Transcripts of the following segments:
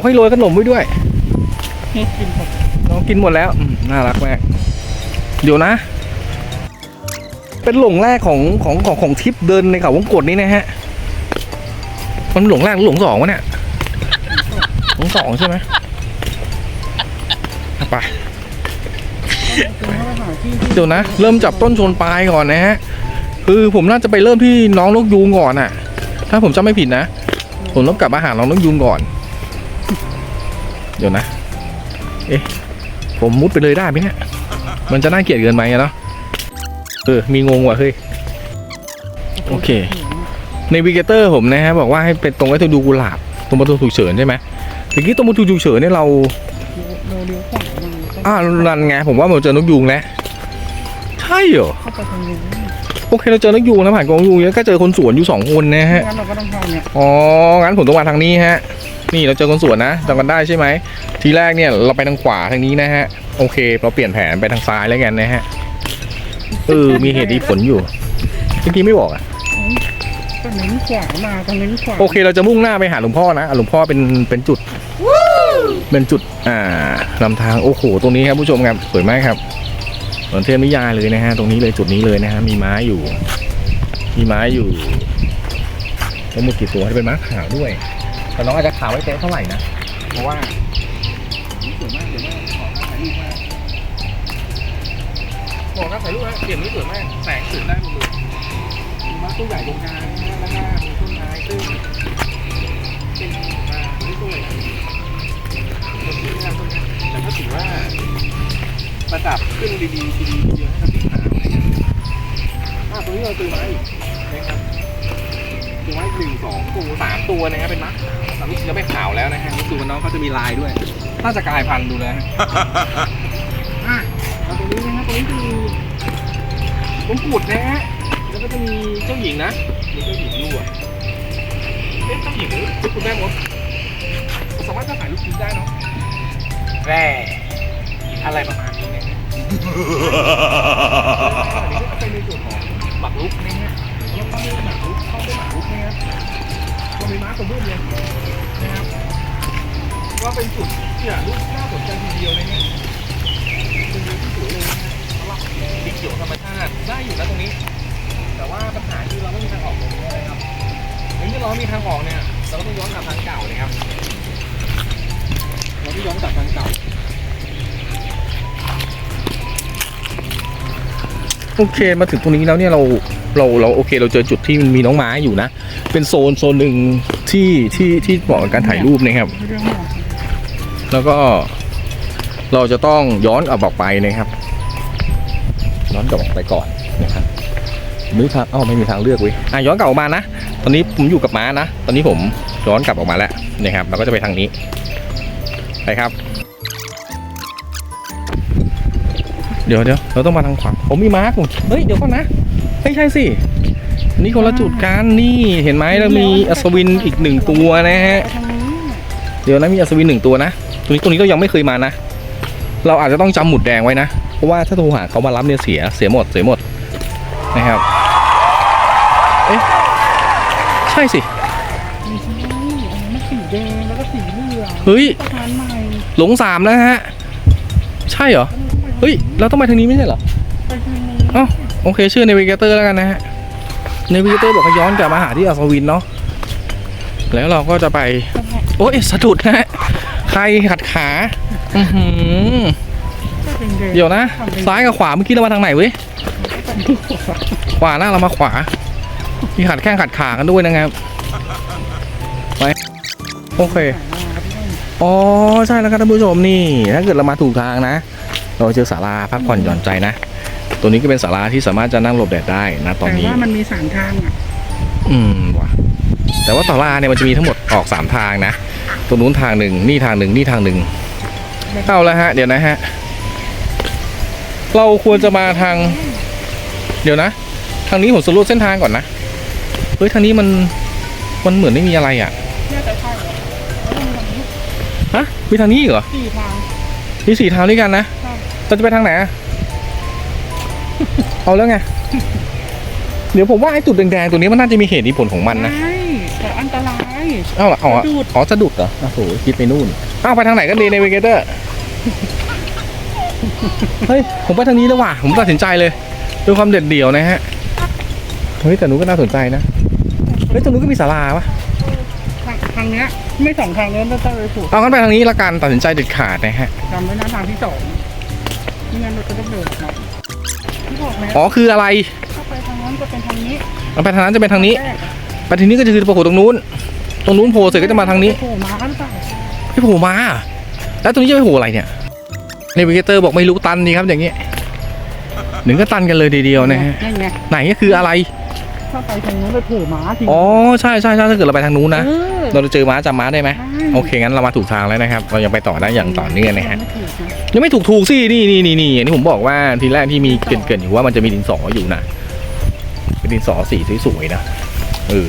บอกให้โรยขนมไว้ด้วยให้กินหมดน้องกินหมดแล้วอืมน่ารักมากเดี๋ยวนะ เป็นหลงแรกของของของของทริปเดินในเขาวงกดนี้นะฮะมันหลงแรกหรือหลงสองวะเนี่ยหลงสองใช่ไหมอะไปคือให้หาที่ที่เดี๋ยวนะ เริ่มจับต้นชนปลายก่อนนะฮะคือผมน่าจะไปเริ่มที่น้องนกยูงก่อนอะ ถ้าผมจำไม่ผิดนะ ผมต้องกลับมาหาน้องนกยูงก่อน เดี๋ยวนะ เอ๊ะ ผมมุดไปเลยได้ไหมเนี่ย มันจะน่าเกลียดเกินไหมอะเนาะ เออ มีงงว่ะเฮ้ย โอเค ในวิกเตอร์ผมนะฮะบอกว่าให้เป็นตรงไว้ตรงดูกุหลาบ ตรงประตูฉุกเฉินใช่ไหมเมื่อกี้ตรงประตูฉุกเฉินเนี่ยเราโรเลี้ยวขวามาอ้าวนั่นไงผมว่าเราเจอนกยูงแล้วใช่เหรอเข้าไปทางนี้โอเคเราเจอนกยูงแล้วผ่านกองยูงแล้วก็เจอคนสวนอยู่สองคนนะฮะงั้นเราก็ต้องเข้าเนี่ยอ๋องั้นผมต้องมาทางนี้ฮะ นี่เราเจอคนสวนนะจำกันได้ใช่ไหม ทีแรกเนี่ยเราไปทางขวาทางนี้นะฮะ โอเค เราเปลี่ยนแผนไปทางซ้ายแล้วกันนะฮะ เออ มีเหตุมีผลอยู่เมื่อกี้ไม่บอกอะก็เน้นขวามาก็เน้นขวาโอเค เราจะมุ่งหน้าไปหาหลวงพ่อนะอะหลวงพ่อเป็น เป็นจุด เป็นจุด อ่าลำทาง โอ้โห ตรงนี้ครับผู้ชมครับ สวยมากครับเหมือนเทพนิยายเลยนะฮะ ตรงนี้เลยจุดนี้เลยนะฮะ มีไม้อยู่ มีไม้อยู่ทั้งหมดกี่ตัวให้เป็นม้าขาวด้วย แต่น้องอาจจะขาวไม่เต็มเท่าไหร่นะ เพราะว่าสวยมากสวยมากขอถ่ายรูปมากบอถ่ายรูปนะเสียงนี้สวยมากแสงสวยได้หมดเลยมีม้าตัวใหญ่ตรงกลางนะแล้วก็มีต้นไม้ซึ่งเป็นมาไม่สวยต้นนี้นะครับต้นนี้แต่ก็ถือว่าประดับขึ้นดีๆดีๆเยอะให้กับสีขาวนะครับอ่าตรงนี้เราเจอไม้อีกนะครับตัวไม้หนึ่งสองตัวสามตัวนะครับเป็นมัดขาว ต่รู้สึกจะไม่ขาวแล้วนะฮะรู้สึกว่าน้องเขาจะมีลายด้วย น่าจะกลายพันธุ์ดูแล้วฮะอะเอาตรงนี้นะครับตรงนี้จะมีมงกุฎนะฮะ แล้วก็จะมีเจ้าหญิงนะมีเจ้าหญิงด้วยเอ๊ะเจ้าหญิงหรือลูกคุณแม่มดสามารถจะถ่ายรูปคุณได้เนาะแร่อะไรประมาณนี้นะฮะอันนี้ก็จะเป็นในส่วนของหมักลุกนะฮะแล้วก็มีหมักลุกเข้าด้วยหมักลุกนะครับาตัวเบื้องเลยนะครับก็เป็นจุดที่อะลูกน่าสนใจทีเดียวเลยเนะฮะเป็นวิวที่สวยเลยนะฮะสำหรับสีเขียวธรรมชาติได้อยู่นะตรงนี้ แต่ว่าปัญหาคือเราไม่มีทางออกตรงนี้นะครับในเมื่อเราม่มีทางออกเนี่ยเราก็ต้องย้อนกลับทางเก่าเลยครับเราต้องย้อนกลับทางเก่าโอเคมาถึงตรงนี้แล้วเนี่ยเรา เราเราโอเคเราเจอจุดที่มันมีน้องไม้อยู่นะ เป็นโซนโซนหนึ่งที่ที่ที่เหมาะกับการถ่ายรูปนะครับเรื่องหมดแล้วก็เราจะต้องย้อนกลับออกไปนะครับ ย้อนกลับออกไปก่อนนะครับไม่มีทางอ้าวไม่มีทางเลือกเว้ยอะย้อนกลับออกมานะ ตอนนี้ผมอยู่กับม้านะ ตอนนี้ผมย้อนกลับออกมาแล้วนะครับ เราก็จะไปทางนี้ไปครับ เดี๋ยวเดี๋ยวเราต้องมาทางขวาผมมีม้าผมเฮ้ยเดี๋ยวก่อนนะไม่ใช่สินี่คนละจุดกันนี่เห็นไหมแล้วมีอัศวินอีกหนึ่งตัวนะฮะไปทางนี้เดี๋ยวนะมีอัศวินหนึ่งตัวนะตัวนี้ตัวนี้ก็ยังไม่เคยมานะ เราอาจจะต้องจำหมุดแดงไว้นะเพราะว่าถ้าโทรหาเขามารับเนี่ยเสียเสียหมดเสียหมดนะครับเอ๊ะใช่สิไม่ใช่อันนั้นมันสีแดงแล้วก็สีเหลืองเฮ้ยสะพานใหม่หลงสามแล้วฮะ ใช่เหรอ เฮ้ย เราต้องไปทางนี้ไม่ใช่เหรอไปทางนี้เอ้าโอเค ชื่อในวิกเตอร์แล้วกันนะฮะในวิกเตอร์บอกให้ย้อนกลับมาหาที่อัศวินเนาะ แล้วเราก็จะไป โอ้ยสะดุดนะฮะ ใครขัดขาอือหือก็เป็นแดงเดี๋ยวนะ ซ้ายกับขวาเมื่อกี้เรามาทางไหนเว้ย ขวาหน้าเรามาขวา มีขัดแข้งขัดขากันด้วยนะครับ ไป โอเค อ๋อ ใช่แล้วครับท่านผู้ชมนี่ ถ้าเกิดเรามาถูกทางนะ เราเจอศาลาพักผ่อนหย่อนใจนะ ตัวนี้ก็เป็นศาลาที่สามารถจะนั่งหลบแดดได้นะตอนแต่นี้ว่ามันมีสามทางอะอืมว่ะแต่ว่าศาลาเนี่ยมันจะมีทั้งหมดออกสามทางนะตรงนู้นทางหนึ่งนี่ทางหนึ่งนี่ทางหนึ่งเอาละฮะ เดี๋ยวนะฮะ เราควรจะมาทาง เดี๋ยวนะ ทางนี้ผมสำรวจเส้นทางก่อนนะเฮ้ยทางนี้มันมันเหมือนไม่มีอะไรอะน่าจะใช่เหรอแล้วมันมีฮะมีทางนี้อีกเหรอสี่ทางมีสี่ทางด้วยกันนะใช่ เราจะไปทางไหนอะเอาแล้วไง เดี๋ยวผมว่าไอ้จุดแดงๆตัวนี้มันน่าจะมีเหตุมีผลของมันนะใช่แต่อันตรายอ้าวเหรออ๋อสะดุดอ๋อสะดุดเหรอโอ้โหคิดไปนู่นอ้าวไปทางไหนกันดีในเวเกเตอร์เฮ้ยผมไปทางนี้แล้วว่ะผมตัดสินใจเลยด้วยความเด็ดเดี่ยวนะฮะเฮ้ยแต่นู้นก็น่าสนใจนะเฮ้ยตรงนู้นก็มีศาลาปะทางทางเนี้ยไม่สองทางเนี้ยต้องไปถูกเอางั้นไปทางนี้ละกันตัดสินใจเด็ดขาดนะฮะจำไว้นะทางที่สอง ไม่งั้นเราจะต้องเดินออกมาที่บอกแล้วอ๋อคืออะไรถ้าไปทางนั้นจะเป็นทางนี้เอาไปทางนั้นจะเป็นทางนี้แรกอะไปทางนี้ก็จะคือโผล่ตรงนู้น ตรงนู้นโผล่เสร็จก็จะมาทางนี้โผล่มาหรือเปล่าไม่โผล่มา แล้วตรงนี้จะไปโผล่อะไรเนี่ยในวิกเตอร์บอกไม่รู้ตันดีครับอย่างเงี้ยหนึ่งก็ตันกันเลยทีเดียวนะฮะนั่นไงไหนก็คืออะไร ถ้าไปทางนู้นไปโผล่มาจริง อ๋อใช่ใช่ใช่ถ้าเกิดเราไปทางนู้นนะ เออ เราจะเจอม้าจำม้าได้ไหมใช่โอเคงั้นเรามาถูกทางแล้วนะครับ เรายังไปต่อได้อย่างต่อเนื่องนะฮะ ไม่ถูกนะยังไม่ถูกถูกสิ นี่นี่นี่นี่อย่างที่ผมบอกว่าทีแรกที่มีเกรินเกรินอยู่ว่ามันจะมีดินสออยู่นะเป็นดินสอสีสวยๆนะเออ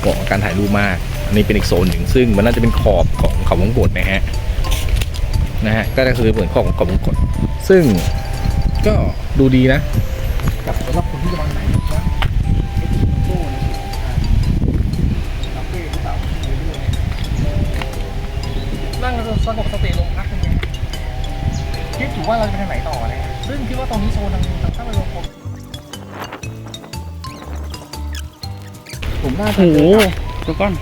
เหมาะกับการถ่ายรูปมาก อันนี้เป็นอีกโซนหนึ่งซึ่งมันน่าจะเป็นขอบของเขาวงกตนะฮะนะฮะก็คือเหมือนขอบของเขาวงกตซึ่งก็ดูดีนะ กับสำหรั คิดอยู่ว่าเราจะไปทางไหนต่อนะซึ่งคิดว่าตรงนี้โซนทางทางข้างไปลงผมผมน่าจะโอ้โหเดินเดี๋ยวก่อน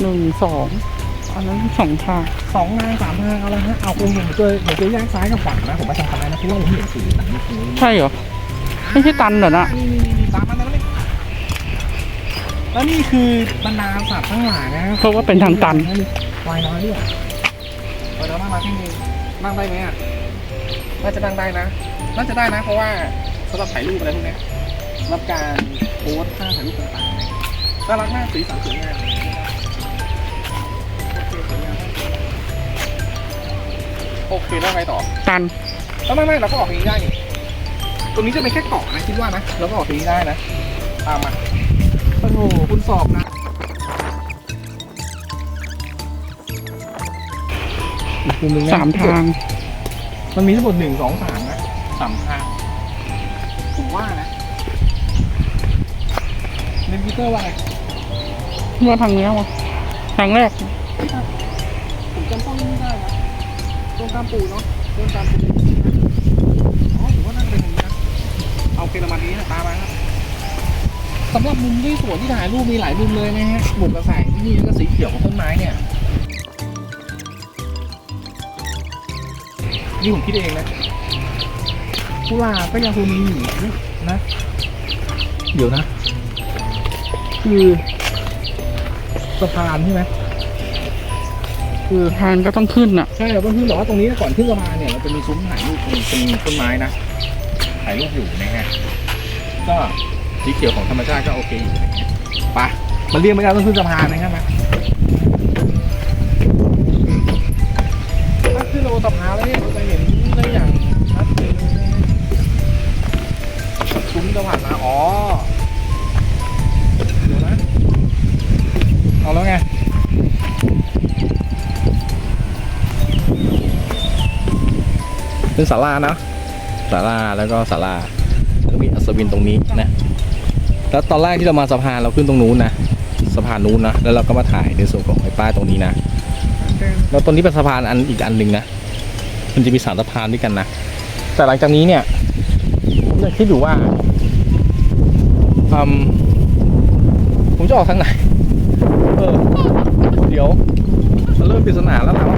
หนึ่งสองอันนั้นสองทางสองทางสามทางเอาละฮะเอาคุณผมเจอผมเจอแยกซ้ายกับขวานะผมไปทางซ้ายนะเพราะว่าผมเห็นสีสันนี่คือใช่เหรอ ไม่ใช่ตันเหรอนะนี่นี่นี่ตามมาแล้วนี่แล้วนี่คือบรรดาสัตว์ทั้งหลายนะเพราะว่าเป็นทางตัน วายน้อยด้วยวายน้อยนั่งมาที่นี่ นั่งได้ไหมอะน่าจะนั่งได้นะ น่าจะได้นะ เพราะว่าสำหรับถ่ายรูปอะไรพวกเนี้ยรับการโพสท่าถ่ายรูปต่างๆเนี่ยน่ารักมากสีสันสวยงามโอเคสวยงามมากโอเคแล้วไงต่อตันแล้วไม่ไม่เราก็ออกตรงนี้ได้นี่ตรงนี้จะเป็นแค่เกาะนะคิดว่านะเราก็ออกตรงนี้ได้นะ ตามมาโอ้โหคุณสอบนะ อีกมุมหนึ่งนะสามทาง มันมีทั้งหมดหนึ่งสองสามนะสามทางผมว่านะเนวิเตอร์ว่าไงว่าทางเนี้ยวะทางแรก ผมจำต้องนี้ได้นะต้นตามปูเนาะต้นตามปูอ๋อผมว่าน่าจะเป็นอย่างนี้นะเอาเคประมาณนี้นะตามมาครับสำหรับมุมที่สวยที่ถ่ายรูปมีหลายมุมเลยนะฮะหมุนกระแสงที่นี่แล้วก็สีเขียวของต้นไม้เนี่ย นี่ผมคิดเองนะกุหลาบก็ยังคงมีอยู่นะ เดี๋ยวนะ คือสะพานใช่ไหมคือทางก็ต้องขึ้นอะใช่เราต้องขึ้นแต่ว่าตรงนี้ก่อนขึ้นสะพานเนี่ยมันจะมีซุ้มถ่ายรูปเป็นเป็นต้นไม้นะถ่ายรูปอยู่นะฮะก็สีเขียวของธรรมชาติก็โอเคอยู่นะฮะไปมันเรียกไม่ได้ต้องขึ้นสะพานนะครับนะถ้าขึ้นโลสะพานแล้วเนี่ย ซุ้มจังหวัดนะอ๋อเดี๋ยวนะเอาแล้วไงเป็นศาลานะศาลาแล้วก็ศาลาแล้วก็มีอัศวินตรงนี้นะแล้วตอนแรกที่เรามาสะพานเราขึ้นตรงนู้นนะสะพานนู้นนะแล้วเราก็มาถ่ายในส่วนของไอ้ป้ายตรงนี้นะแล้วตรงนี้เป็นสะพานอันอีกอันหนึ่งนะมันจะมีสามสะพานด้วยกันนะแต่หลังจากนี้เนี่ยผมยังคิดอยู่ว่า ผมจะออกทางไหน เออ เดี๋ยว เริ่มปริศนาแล้วนะ